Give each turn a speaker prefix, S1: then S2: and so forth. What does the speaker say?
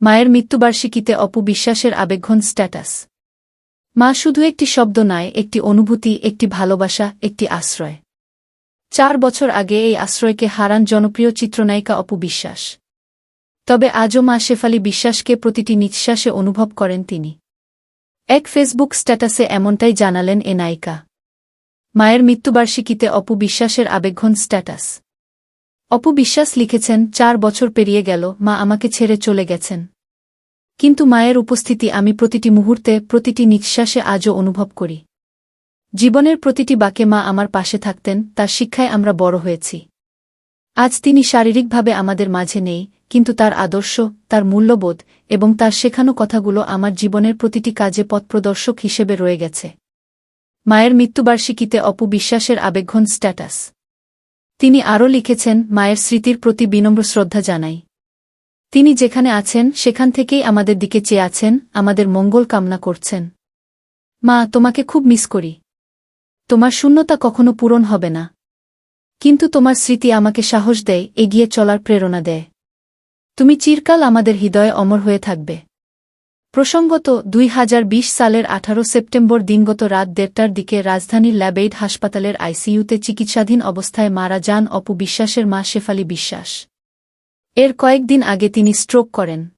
S1: মায়ের মৃত্যুবার্ষিকীতে অপু বিশ্বাসের আবেগঘন স্ট্যাটাস। মা শুধু একটি শব্দ নয়, একটি অনুভূতি, একটি ভালোবাসা, একটি আশ্রয়। চার বছর আগে এই আশ্রয়কে হারান জনপ্রিয় চিত্রনায়িকা অপু বিশ্বাস। তবে আজও মা শেফালি বিশ্বাসকে প্রতিটি নিঃশ্বাসে অনুভব করেন তিনি। এক ফেসবুক স্ট্যাটাসে এমনটাই জানালেন এ নায়িকা। মায়ের মৃত্যুবার্ষিকীতে অপু বিশ্বাসের আবেগঘন স্ট্যাটাস। অপু বিশ্বাস লিখেছেন, চার বছর পেরিয়ে গেল, মা আমাকে ছেড়ে চলে গেছেন। কিন্তু মায়ের উপস্থিতি আমি প্রতিটি মুহূর্তে, প্রতিটি নিঃশ্বাসে আজও অনুভব করি। জীবনের প্রতিটি বাকে মা আমার পাশে থাকতেন, তার শিক্ষায় আমরা বড় হয়েছি। আজ তিনি শারীরিকভাবে আমাদের মাঝে নেই, কিন্তু তার আদর্শ, তার মূল্যবোধ এবং তার শেখানো কথাগুলো আমার জীবনের প্রতিটি কাজে পথপ্রদর্শক হিসেবে রয়ে গেছে। মায়ের মৃত্যুবার্ষিকীতে অপু বিশ্বাসের আবেগঘন স্ট্যাটাস। তিনি আরও লিখেছেন, মায়ের স্মৃতির প্রতি বিনম্র শ্রদ্ধা জানাই। তিনি যেখানে আছেন, সেখান থেকেই আমাদের দিকে চেয়ে আছেন, আমাদের মঙ্গল কামনা করছেন। মা, তোমাকে খুব মিস করি। তোমার শূন্যতা কখনো পূরণ হবে না। কিন্তু তোমার স্মৃতি আমাকে সাহস দেয়, এগিয়ে চলার প্রেরণা দেয়। তুমি চিরকাল আমাদের হৃদয়ে অমর হয়ে থাকবে। প্রসঙ্গত, দুই হাজার বিশ সালের আঠারো সেপ্টেম্বর দিনগত রাত দেড়টার দিকে রাজধানীর ল্যাবেইড হাসপাতালের আইসিইউতে চিকিৎসাধীন অবস্থায় মারা যান অপু বিশ্বাসের মা শেফালি বিশ্বাস। এর কয়েকদিন আগে তিনি স্ট্রোক করেন।